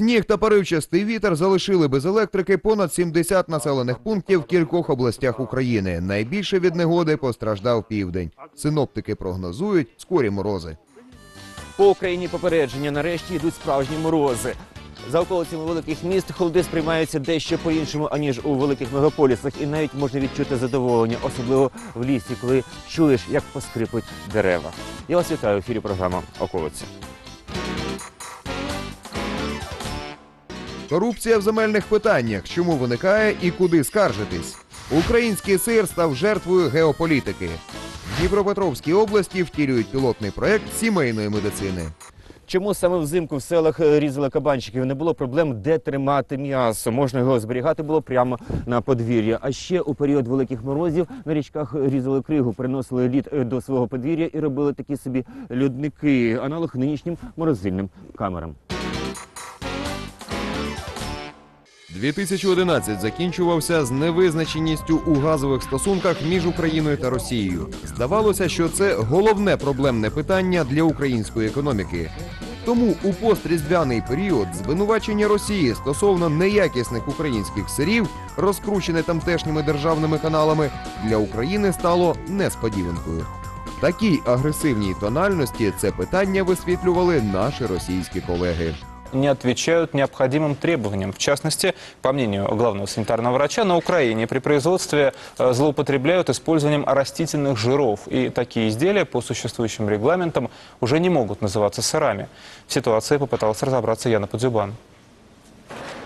Сніг та поривчастий вітер залишили без електрики понад 70 населених пунктів в кількох областях України. Найбільше від негоди постраждав південь. Синоптики прогнозують скорі морози. По Україні попередження нарешті йдуть справжні морози. За околицями великих міст холоди сприймаються дещо по-іншому, аніж у великих мегаполісах, і навіть можна відчути задоволення, особливо в лісі, коли чуєш, як поскрипуть дерева. Я вас вітаю в ефірі програма Околиці. Корупція в земельних питаннях. Чому виникає і куди скаржитись? Український сир став жертвою геополітики. В Дніпропетровській області втілюють пілотний проект сімейної медицини. Чому саме взимку в селах е, різали кабанчиків? Не було проблем, де тримати м'ясо. Можна його зберігати було прямо на подвір'я. А ще у період великих морозів на річках різали кригу, приносили лід е, до свого подвір'я і робили такі собі льодники, аналог нинішнім морозильним камерам. 2011 закінчувався з невизначеністю у газових стосунках між Україною та Росією. Здавалося, що це головне проблемне питання для української економіки. Тому у постріздвяний період звинувачення Росії стосовно неякісних українських сирів, розкручене тамтешніми державними каналами, для України стало несподіванкою. Такій агресивній тональності це питання висвітлювали наші російські колеги. Не отвечают необходимым требованиям. В частности, по мнению главного санитарного врача, на Украине при производстве э, злоупотребляют использованием растительных жиров. И такие изделия по существующим регламентам уже не могут называться сырами. В ситуации попытался разобраться Яна Подзюбан.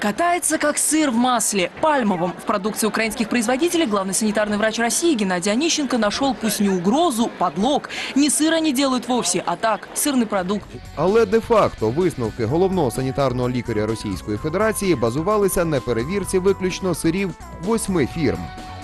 Катается как сыр в масле, пальмовом. В продукции украинских производителей главный санитарный врач России Геннадий Онищенко нашел пусть не угрозу, подлог. Не сыр они делают вовсе, а так, сырный продукт. Але де-факто висновки головного санітарного лікаря Російської Федерації базувалися на перевірці виключно сирів восьми фірм,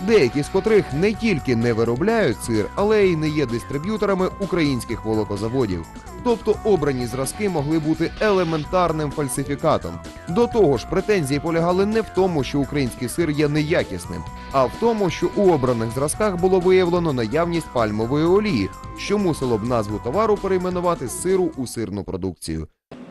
деякі з котрих не тільки не виробляють сир, але й не є дистриб'юторами українських волокозаводів. Тобто обрані зразки могли бути елементарним фальсифікатом. До того ж, претензії полягали не в тому, що український сир є неякісним, а в тому, що у обраних зразках було виявлено наявність пальмової олії, що мусило б назву товару перейменувати з сиру у сирну продукцію.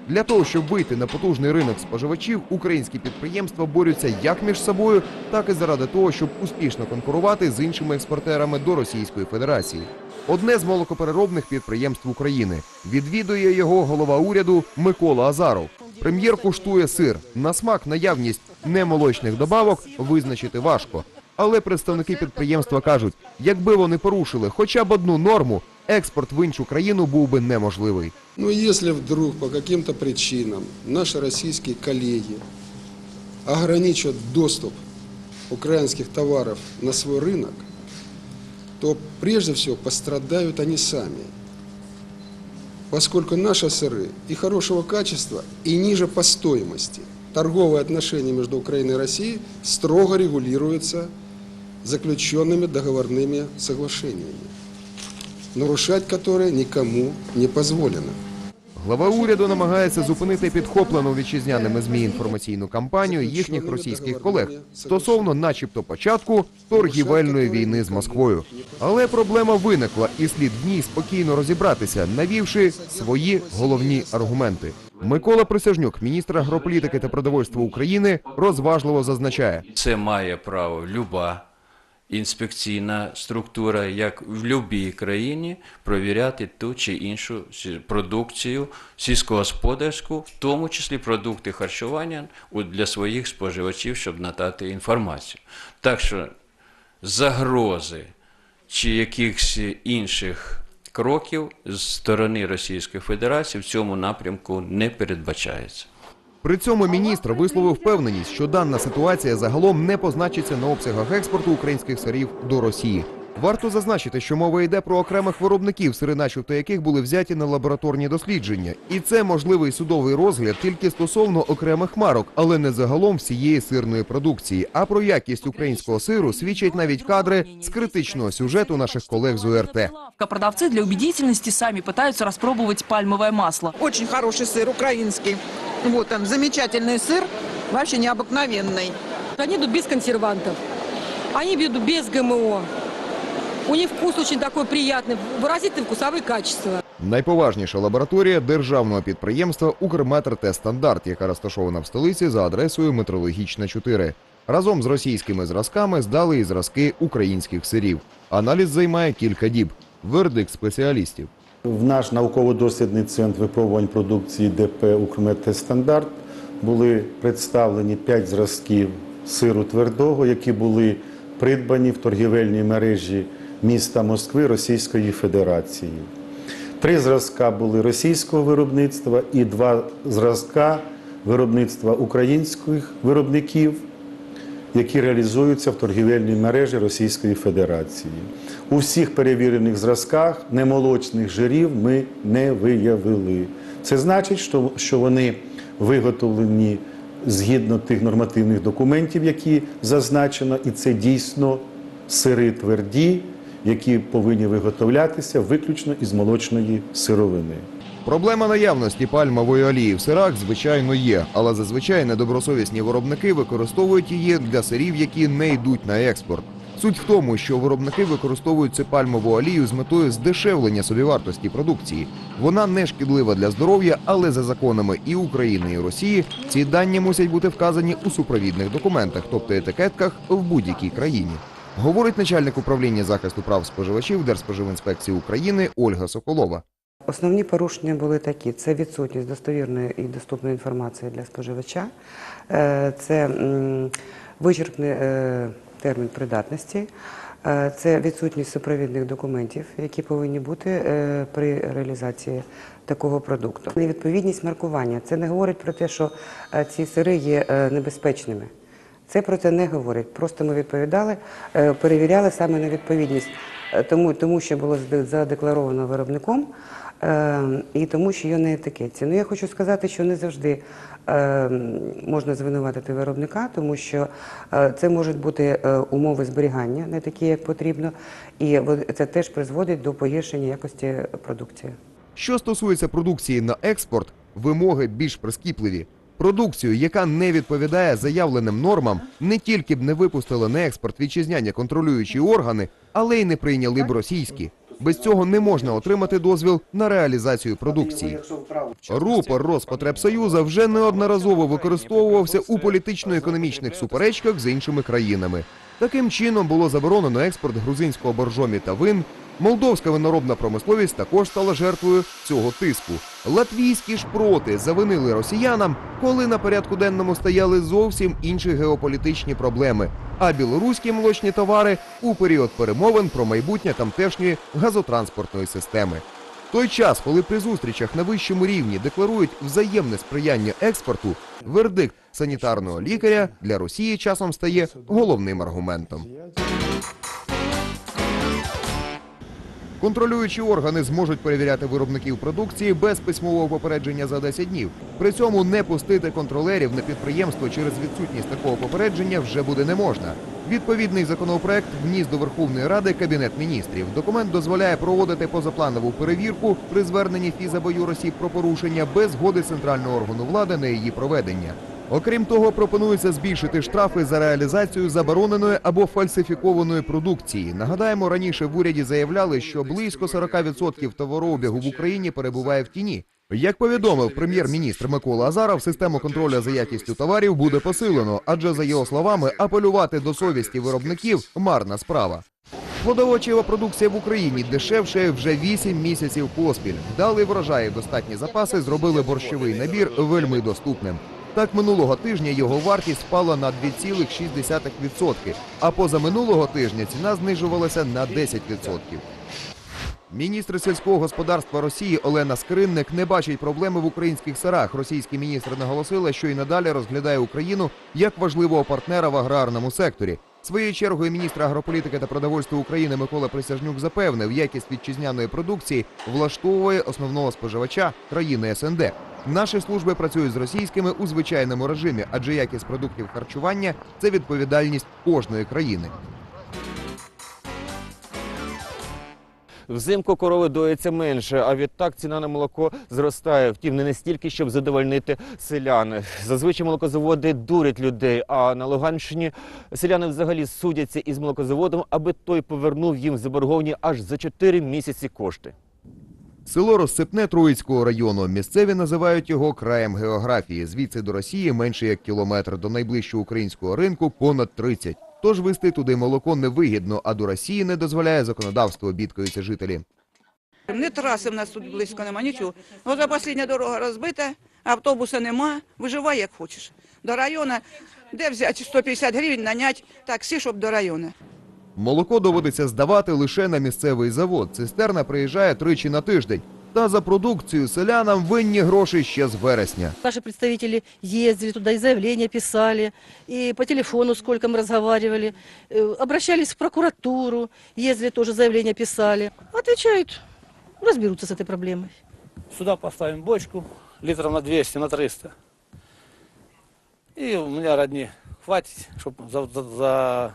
Для того, щоб вийти на потужний ринок споживачів, українські підприємства борються як між собою, так і заради того, щоб успішно конкурувати з іншими експортерами до Російської Федерації. Одне з молокопереробних підприємств України відвідує його голова уряду Микола Азаров. Прем'єр куштує сир. На смак наявність немолочних добавок визначити важко. Але представники підприємства кажуть, якби вони порушили хоча б одну норму, експорт в іншу країну був би неможливий. Но если вдруг по каким-то причинам наши российские коллеги ограничат доступ украинских товаров на свой рынок, то прежде всего пострадают они сами. Поскольку наши сыры и хорошего качества, и ниже по стоимости. Торговые отношения между Украиной и Россией строго регулируются заключенными договорными соглашениями, нарушать которые никому не позволено. Глава уряду намагається зупинити підхоплену вітчизняними змі інформаційну кампанію їхніх російських колег стосовно, начебто, початку торгівельної війни з Москвою. Але проблема виникла, і слід в ній спокійно розібратися, навівши свої головні аргументи. Микола Присяжнюк, міністр агрополітики та продовольства України, розважливо зазначає. Це має право люба інспекційна структура, як в будь-якій країні, провіряти ту чи іншу продукцію сільськогосподарську, в тому числі продукти харчування для своїх споживачів, щоб надати інформацію. Так що загрози чи якихось інших кроків з сторони Російської Федерації в цьому напрямку не передбачається. При цьому міністр висловив впевненість, що дана ситуація загалом не позначиться на обсягах експорту українських сирів до Росії. Варто зазначити, що мова йде про окремих виробників, сири начебто яких були взяті на лабораторні дослідження, і це можливий судовий розгляд тільки стосовно окремих марок, але не загалом всієї сирної продукції. А про якість українського сиру свідчать навіть кадри з критичного сюжету наших колег з УРТ. Продавцы для убедительности сами пытаются распробовать пальмовое масло. Очень хороший сыр, украинский. Вот он, замечательный сыр, вообще необыкновенный. Они идут без консервантов. Они идут без ГМО. У них вкус очень такой приятный, выразительные вкусовые качества. Найповажніша лабораторія державного підприємства «Укрметр-Т-Стандарт», яка розташована в столиці за адресою Метрологічна 4. Разом з російськими зразками здали і зразки українських сирів. Аналіз займає кілька діб. Вердикт спеціалістів. В наш науково-дослідний центр випробувань продукції ДП «Укрметстандарт» були представлені 5 зразків сиру твердого, які були придбані в торгівельній мережі міста Москви Російської Федерації. Три зразка були російського виробництва і два зразка виробництва українських виробників які реалізуються в торгівельній мережі Російської Федерації. У всіх перевірених зразках немолочних жирів ми не виявили. Це значить, що, вони виготовлені згідно тих нормативних документів, які зазначено, і це дійсно сири тверді, які повинні виготовлятися виключно із молочної сировини. Проблема наявності пальмової олії в сирах, звичайно, є, але зазвичай недобросовісні виробники використовують її для сирів, які не йдуть на експорт. Суть в тому, що виробники використовують цю пальмову олію з метою здешевлення собівартості продукції. Вона не шкідлива для здоров'я, але за законами і України, і Росії ці дані мусять бути вказані у супровідних документах, тобто етикетках в будь-якій країні. Говорить начальник управління захисту прав споживачів Держспоживінспекції України Ольга Соколова. Основні порушення були такі: це відсутність достовірної і доступної інформації для споживача, е, це вичерпний е, термін придатності, е, це відсутність супровідних документів, які повинні бути при реалізації такого продукту. Невідповідність маркування це не говорить про те, що ці сири є небезпечними. Це про це не говорить. Просто ми відповідали, е, перевіряли саме на відповідність е, тому, тому що було задекларовано виробником, е, і тому, що є на етикетці. Ну я хочу сказати, що не завжди можна звинуватити виробника, тому що це можуть бути умови зберігання, не такі, як потрібно, і це теж призводить до погіршення якості продукції. Що стосується продукції на експорт, вимоги більш прискіпливі. Продукцію, яка не відповідає заявленим нормам, не тільки б не випустили на експорт вітчизняні контролюючі органи, але й не прийняли б російські. Без цього не можна отримати дозвіл на реалізацію продукції. Рупор Роспотребсоюза вже неодноразово використовувався у політично-економічних суперечках з іншими країнами. Таким чином було заборонено експорт грузинського боржомі та вин. Молдовська виноробна промисловість також стала жертвою цього тиску. Латвійські ж проти завинили росіянам, коли на порядку денному стояли зовсім інші геополітичні проблеми. А білоруські молочні товари у період перемовин про майбутнє тамтешньої газотранспортної системи. Той час, коли при зустрічах на вищому рівні декларують взаємне сприяння експорту, вердикт санітарного лікаря для Росії часом стає головним аргументом. Контролюючі органи зможуть перевіряти виробників продукції без письмового попередження за 10 днів. При цьому не пустити контролерів на підприємство через відсутність такого попередження вже буде не можна. Відповідний законопроект вніс до Верховної Ради Кабінет міністрів. Документ дозволяє проводити позапланову перевірку при зверненні фіз або юросіб про порушення без згоди центрального органу влади на її проведення. Окрім того, пропонується збільшити штрафи за реалізацію забороненої або фальсифікованої продукції. Нагадаємо, раніше в уряді заявляли, що близько 40% товарообігу в Україні перебуває в тіні. Як повідомив прем'єр-міністр Микола Азаров, систему контролю за якістю товарів буде посилено, адже за його словами, апелювати до совісті виробників марна справа. Плодовочева продукція в Україні дешевше вже 8 місяців поспіль. Вдалий врожай і достатні запаси зробили борщовий набір вельми доступним. Так, минулого тижня його вартість впала на 2,6%, а позаминулого тижня ціна знижувалася на 10%. Міністр сільського господарства Росії Олена Скринник не бачить проблеми в українських сирах. Російський міністр наголосила, що і надалі розглядає Україну як важливого партнера в аграрному секторі. Своєю чергою міністр агрополітики та продовольства України Микола Присяжнюк запевнив, якість вітчизняної продукції влаштовує основного споживача країни СНД. Наші служби працюють з російськими у звичайному режимі, адже якість продуктів харчування це відповідальність кожної країни. Взимку корови доїться менше, а відтак ціна на молоко зростає. Втім, не настільки, щоб задовольнити селян. Зазвичай молокозаводи дурять людей. А на Луганщині селяни взагалі судяться із молокозаводом, аби той повернув їм заборговані аж за 4 місяці кошти. Село Розсипне Троїцького району. Місцеві називають його краєм географії. Звідси до Росії менше як кілометр, до найближчого українського ринку понад 30. Тож вести туди молоко невигідно, а до Росії не дозволяє законодавство, бідкаються жителі. Не траси в нас тут близько нема, нічого. От остання дорога розбита, автобуса нема, виживай як хочеш. До району, де взяти 150 гривень, нанять таксі, щоб до району. Молоко доводиться здавати лише на місцевий завод. Цистерна приїжджає тричі на тиждень. Та за продукцію селянам винні гроші ще з вересня. Наши представители ездили туда, и заявления писали, и по телефону сколько мы разговаривали, э, обращались в прокуратуру, ездили тоже заявления писали. Отвечают, разберутся с этой проблемой. Сюда поставим бочку литров на 200, на 300. И у меня родни хватит, чтобы за, за- за-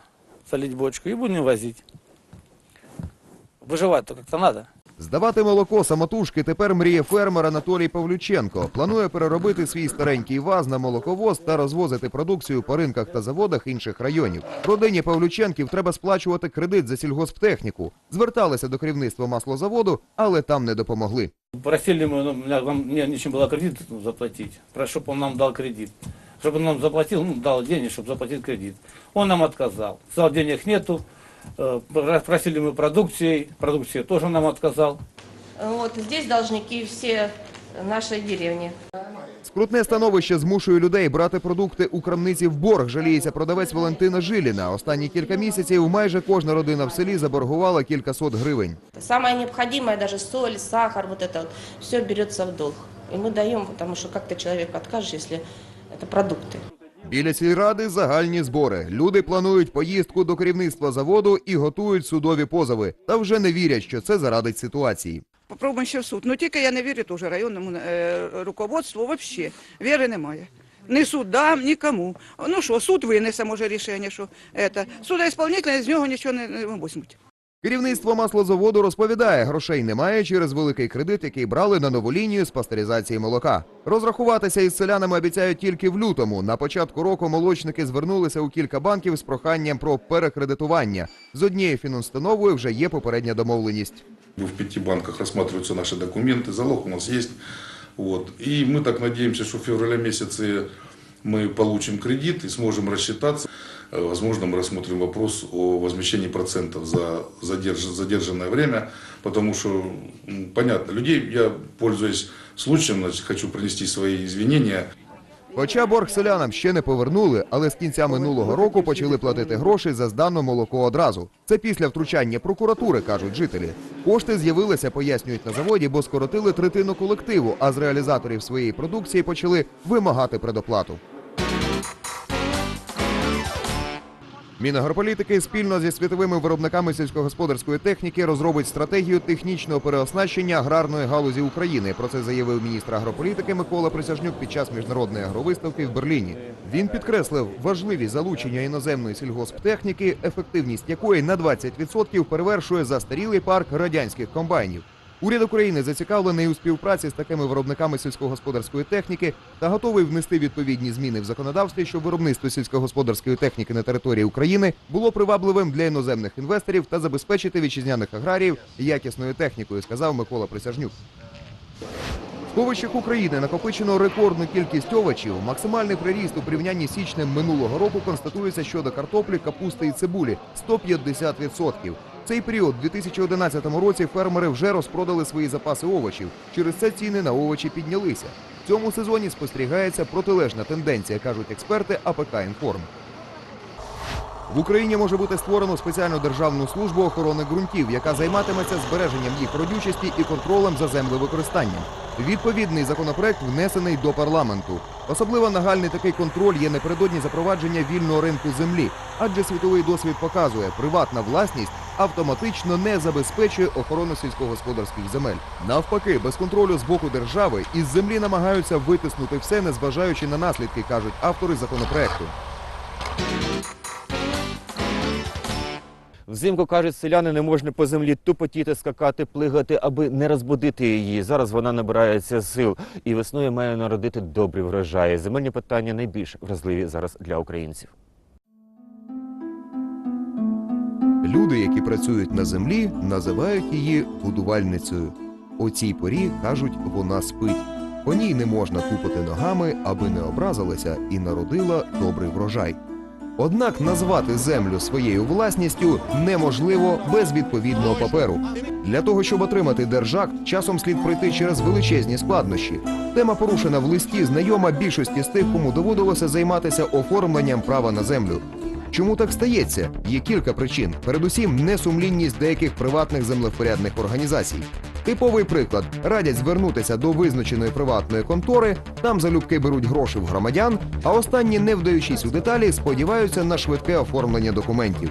залить бочку, и будем возить. Выживать-то как-то надо. Здавати молоко самотужки тепер мріє фермер Анатолій Павлюченко. Планує переробити свій старенький ваз на молоковоз та розвозити продукцію по ринках та заводах інших районів. Родині Павлюченків треба сплачувати кредит за сільгосптехніку. Зверталися до керівництва маслозаводу, але там не допомогли. Просили мы, ну, меня- нам, мне нечем было кредит заплатить, чтобы он нам дал кредит. Чтобы он нам заплатил, ну, дал денег, чтобы заплатить кредит. Он нам отказал. Сказал, денег нету. Э, Просили мы продукции, продукции тоже нам отказал. Вот здесь должники все нашей деревни. Скрутне становище змушує людей брати продукти у крамниці в борг, жаліється продавець Валентина Жиліна. Останні кілька місяців майже кожна родина в селі заборгувала кількасот гривень. Самое необходимое, даже соль, сахар, вот это вот, все берется в долг. И мы даем, потому что как ты человеку откажешь, если это продукты. Біля сільради загальні збори. Люди планують поїздку до керівництва заводу і готують судові позови. Та вже не вірять, що це зарадить ситуації. Попробуємо ще в суд. Ну тільки я не вірю теж районному е, руководству взагалі. Віри немає. Ні судам, нікому. Ну що, суд винесе, може, рішення, що це. Судоісполнитель з нього нічого не, не візьмуть. Керівництво маслозаводу розповідає, грошей немає через великий кредит, який брали на нову лінію з пастеризації молока. Розрахуватися із селянами обіцяють тільки в лютому. На початку року молочники звернулися у кілька банків з проханням про перекредитування. З однією фінустановою вже є попередня домовленість. В пяти банках рассматриваются наши документы, залог у нас есть. Вот. И мы так надеемся, что в феврале месяце мы получим кредит и сможем рассчитаться. Э, Возможно, мы рассмотрим вопрос о возмещении процентов за задерж- задержанное время, потому что, понятно, людей, я, пользуясь случаем, значит, хочу принести свои извинения. Хоча борг селянам ще не повернули, але з кінця минулого року почали платити гроші за здане молоко одразу. Це після втручання прокуратури, кажуть жителі. Кошти з'явилися, пояснюють на заводі, бо скоротили третину колективу, а з реалізаторів своєї продукції почали вимагати предоплату. Мінагрополітики спільно зі світовими виробниками сільськогосподарської техніки розробить стратегію технічного переоснащення аграрної галузі України. Про це заявив міністр агрополітики Микола Присяжнюк під час міжнародної агровиставки в Берліні. Він підкреслив важливість залучення іноземної сільгосптехніки, ефективність якої на 20% перевершує застарілий парк радянських комбайнів. Уряд України зацікавлений у співпраці з такими виробниками сільськогосподарської техніки та готовий внести відповідні зміни в законодавстві, щоб виробництво сільськогосподарської техніки на території України було привабливим для іноземних інвесторів та забезпечити вітчизняних аграріїв якісною технікою, сказав Микола Присяжнюк. В овочах України накопичено рекордну кількість овочів. Максимальний приріст у порівнянні січнем минулого року констатується щодо картоплі, капусти і цибулі 150%. Цей період, у 2011 році, фермери вже розпродали свої запаси овочів. Через це ціни на овочі піднялися. В цьому сезоні спостерігається протилежна тенденція, кажуть експерти АПК «Інформ». В Україні може бути створено спеціальну державну службу охорони ґрунтів, яка займатиметься збереженням їх родючості і контролем за землевикористанням. Відповідний законопроект внесений до парламенту. Особливо нагальний такий контроль є напередодні запровадження вільного ринку землі, адже світовий досвід показує, приватна власність автоматично не забезпечує охорону сільськогосподарських земель. Навпаки, без контролю з боку держави із землі намагаються витиснути все, незважаючи на наслідки, кажуть автори законопроекту. Взимку кажуть, селяни не можна по землі тупотіти, скакати, плигати, аби не розбудити її. Зараз вона набирається сил і весною має народити добрі врожаї. Земельні питання найбільш вразливі зараз для українців. Люди, які працюють на землі, називають її будувальницею. О цій порі кажуть, вона спить. По ній не можна тупати ногами, аби не образилася і народила добрий врожай. Однак назвати землю своєю власністю неможливо без відповідного паперу. Для того, щоб отримати держак, часом слід пройти через величезні складнощі. Тема порушена в листі знайома більшості з тих, кому доводилося займатися оформленням права на землю. Чому так стається? Є кілька причин. Передусім, несумлінність деяких приватних землевпорядних організацій. Типовий приклад радять звернутися до визначеної приватної контори, там залюбки беруть гроші в громадян, а останні, не вдаючись у деталі, сподіваються на швидке оформлення документів.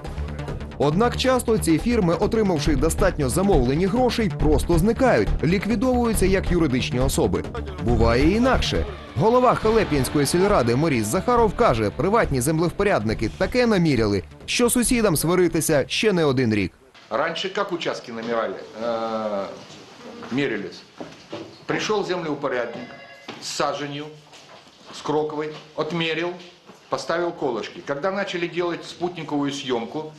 Однак часто ці фірми, отримавши достатньо замовлені грошей, просто зникають, ліквідовуються як юридичні особи. Буває і інакше. Голова Халеп'янської сільради Моріс Захаров каже, приватні землевпорядники таке наміряли, що сусідам сваритися ще не один рік. Раньше как участки намирали, э, мерились? Пришел землеупорядник с саженью, с кроковой, отмерил, поставил колышки. Когда начали делать спутниковую съемку,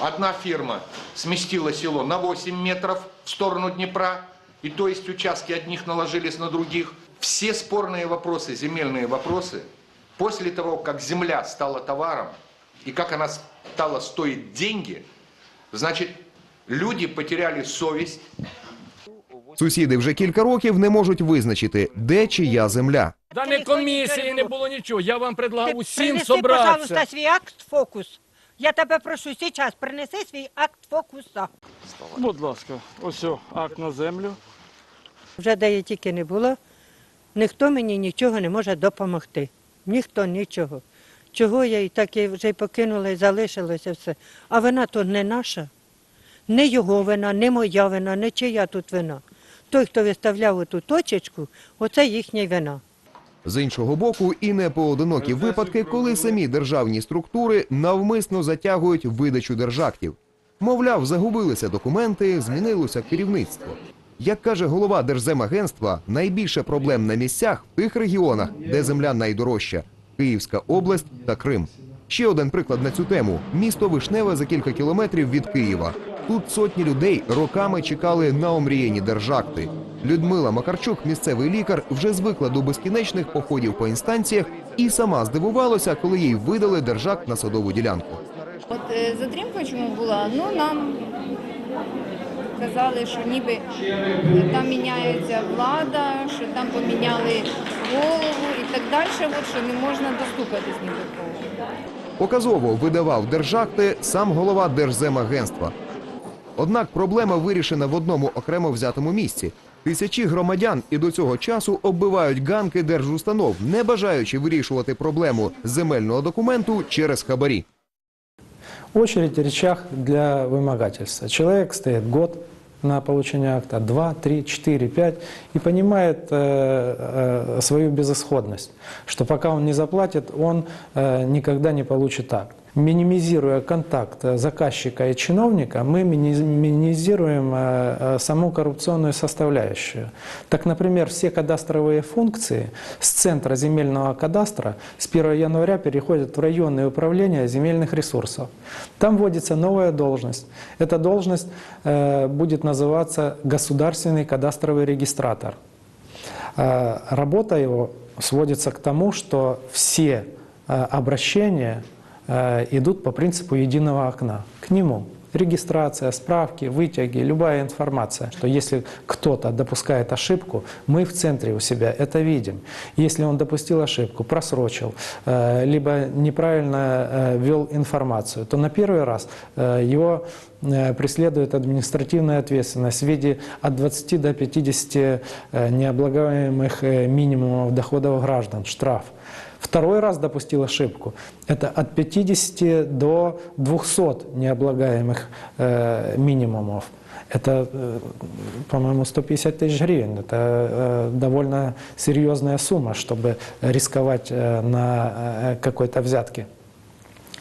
одна фирма сместила село на 8 метров в сторону Днепра, и то есть участки одних наложились на других. Все спорные вопросы, земельные вопросы, после того, как земля стала товаром, и как она стала стоить деньги, Значит, люди потеряли совесть, Сусіди вже кілька років не можуть визначити, де чия земля. Да не комісії не було нічого. Я вам предлагав усім принеси, собратися. пожалуйста, свій акт фокус. Я тебе прошу зараз, принеси свій акт фокуса. Будь ласка, ось акт на землю. Вже де я тільки не було, ніхто мені нічого не може допомогти. Ніхто нічого. Чого я і так і вже й покинула і залишилося все. А вина то не наша, не його вина, не моя вина, не чия тут вина. Той, хто виставляв оту точечку, оце їхня вина. З іншого боку, і не поодинокі випадки, коли самі державні структури навмисно затягують видачу держактів. Мовляв, загубилися документи, змінилося керівництво. Як каже голова Держземагентства, найбільше проблем на місцях в тих регіонах, де земля найдорожча Київська область та Крим. Ще один приклад на цю тему: місто Вишневе за кілька кілометрів від Києва. Тут сотні людей роками чекали на омріяні держакти. Людмила Макарчук, місцевий лікар, вже звикла до безкінечних походів по інстанціях і сама здивувалася, коли їй видали держакт на садову ділянку. От е, затримка чому була? Ну нам казали, що ніби там міняється влада, що там поміняли голову і так далі, от, що не можна достукатись ні до кого. Показово видавав держакти сам голова Держземагентства. Однак проблема вирішена в одному окремо взятому місці. Тисячі громадян і до цього часу оббивають ганки держустанов, не бажаючи вирішувати проблему земельного документу через хабарі. Очередь в речах для вымогательства. Человек стоит год на получение акта, два, три, четыре, пять, и понимает э, э, свою безысходность, что пока он не заплатит, он э, никогда не получит акт. Минимизируя контакт э, заказчика и чиновника, мы мини- минимизируем э, э, саму коррупционную составляющую. Так, например, все кадастровые функции с центра земельного кадастра с 1 января переходят в районные управления земельных ресурсов. Там вводится новая должность. Эта должность будет называться государственный кадастровый регистратор. Работа его сводится к тому, что все обращения идут по принципу единого окна к нему. Регистрация, справки, вытяги, любая информация, что если кто-то допускает ошибку, мы в центре у себя это видим. Если он допустил ошибку, просрочил, э, либо неправильно э, ввел информацию, то на первый раз э, его э, преследует административная ответственность в виде от 20 до 50 э, необлагаемых э, минимумов доходов граждан, штраф. Второй раз допустил ошибку. Это от 50 до 200 необлагаемых э, минимумов. Это, э, по-моему, 150 тысяч гривен. Это э, довольно серьезная сумма, чтобы рисковать э, на э, какой-то взятке.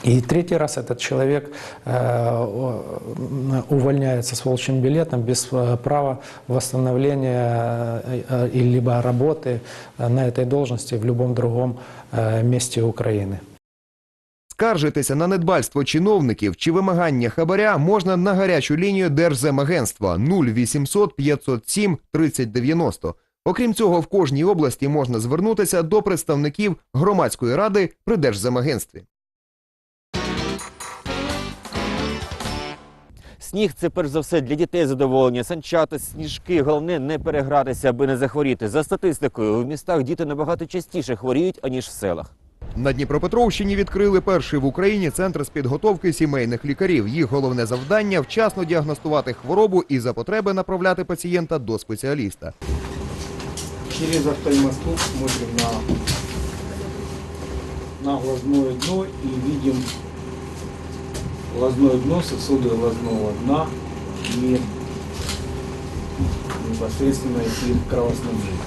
И третий раз этот человек э, о- увольняется с волчьим билетом без э, права восстановления э, э, и либо работы э, на этой должности в любом другом э, месте Украины. Скаржитися на недбальство чиновників чи вимагання хабаря можна на гарячу лінію Держземагентства 0800 507 3090. Окрім цього, в кожній області можна звернутися до представників громадської ради при Держземагентстві. Сніг це перш за все для дітей задоволення, санчата, сніжки. Головне не перегратися, аби не захворіти. За статистикою, в містах діти набагато частіше хворіють, аніж в селах. На Дніпропетровщині відкрили перший в Україні центр з підготовки сімейних лікарів. Їх головне завдання вчасно діагностувати хворобу і за потреби направляти пацієнта до спеціаліста. Через офтальмоскоп смотрим на, на глазное дно и видим глазное дно, сосуды глазного дна и непосредственно их кровоснабжения.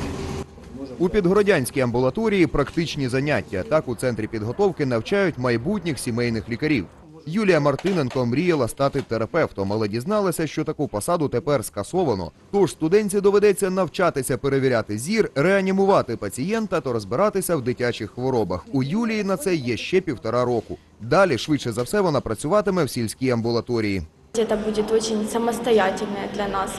У підгородянській амбулаторії практичні заняття. Так у центрі підготовки навчають майбутніх сімейних лікарів. Юлія Мартиненко мріяла стати терапевтом, але дізналася, що таку посаду тепер скасовано. Тож студентці доведеться навчатися перевіряти зір, реанімувати пацієнта та розбиратися в дитячих хворобах. У Юлії на це є ще півтора року. Далі, швидше за все, вона працюватиме в сільській амбулаторії. Это будет очень самостоятельная для нас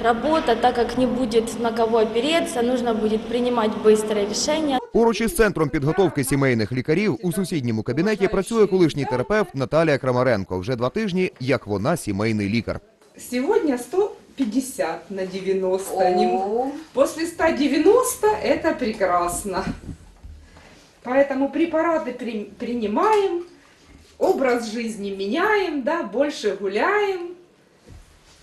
работа, так как не будет на кого опереться, нужно будет принимать быстрые решения. Поруч із центром підготовки сімейних лікарів у сусідньому кабінеті працює колишній терапевт Наталія Крамаренко. Вже два тижні, як вона сімейний лікар. Сегодня 150 на 90. Не- После 190 это прекрасно. Поэтому препараты при- принимаем, образ жизни меняем, да, больше гуляем.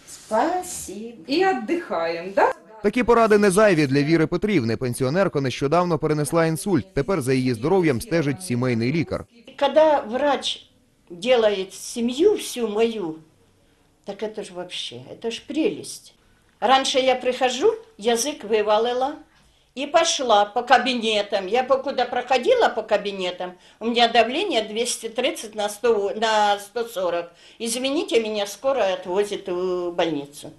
Спасибо. И отдыхаем, да? Такі поради не зайві для Віри Петрівни. Пенсіонерка нещодавно перенесла інсульт. Тепер за її здоров'ям стежить сімейний лікар. Когда врач делает семью всю мою, так это же вообще, это ж прелесть. Раньше я прихожу, язык вывалила и пошла по кабинетам. Я покуда проходила по кабинетам, у меня давление 230 на, 100, на 140. Извините, меня скоро отвозят в больницу.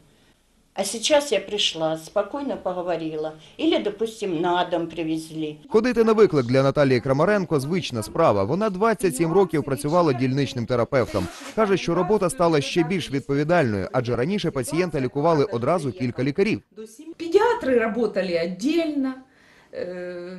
А сейчас я пришла, спокойно поговорила. Или, допустим, на дом привезли. Ходити на виклик для Наталії Крамаренко звична справа. Вона 27 років працювала дільничним терапевтом. Каже, що робота стала ще більш відповідальною, адже раніше пацієнта лікували одразу кілька лікарів. Педиатры работали отдельно, э, э,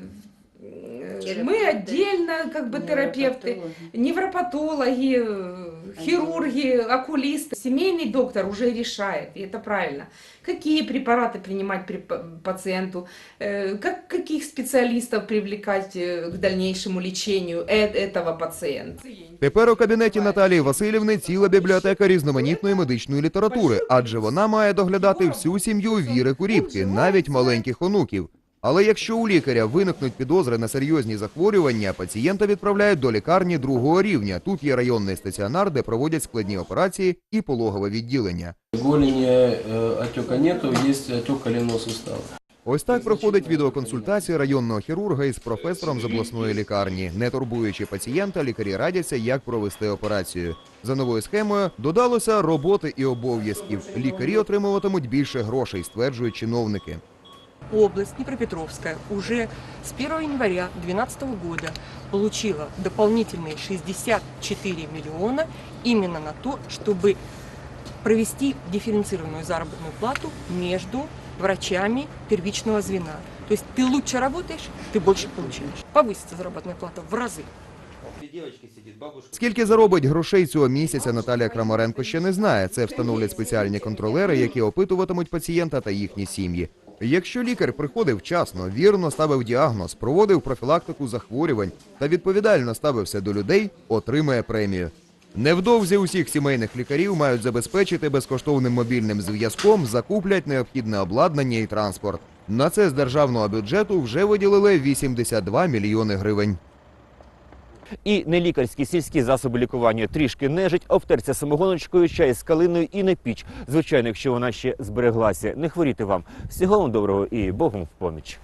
мы отдельно, как бы терапевты, невропатологи, э, хирурги, окулисты. Семейный доктор уже решает, и это правильно, какие препараты принимать при п- пациенту, э, как, каких специалистов привлекать э, к дальнейшему лечению э- этого пациента. Тепер у кабінеті Наталії Васильівни ціла бібліотека різноманітної медичної літератури, адже вона має доглядати всю сім'ю Віри Куріпки, навіть маленьких онуків. Але якщо у лікаря виникнуть підозри на серйозні захворювання, пацієнта відправляють до лікарні другого рівня. Тут є районний стаціонар, де проводять складні операції і пологове відділення. Голени э, отека нету, есть отек коленного сустава. Ось так проходить відеоконсультація районного хірурга із професором з обласної лікарні. Не турбуючи пацієнта, лікарі радяться, як провести операцію. За новою схемою додалося роботи і обов'язків. Лікарі отримуватимуть більше грошей, стверджують чиновники область Днепропетровская уже с 1 января 2012 года получила дополнительные 64 миллиона именно на то, чтобы провести дифференцированную заработную плату между врачами первичного звена. То есть ты лучше работаешь, ты больше получаешь. Повысится заработная плата в разы. Скільки заробить грошей цього місяця, Наталія Крамаренко ще не знає. Це встановлять спеціальні контролери, які опитуватимуть пацієнта та їхні сім'ї. Якщо лікар приходив вчасно, вірно ставив діагноз, проводив профілактику захворювань та відповідально ставився до людей, отримає премію. Невдовзі усіх сімейних лікарів мають забезпечити безкоштовним мобільним зв'язком, закуплять необхідне обладнання і транспорт. На це з державного бюджету вже виділили 82 мільйони гривень. І нелікарські сільські засоби лікування трішки нежить, обтерся самогоночкою, чай з калиною і не піч. Звичайно, якщо вона ще збереглася. Не хворіти вам. Всього вам доброго і Богом в поміч.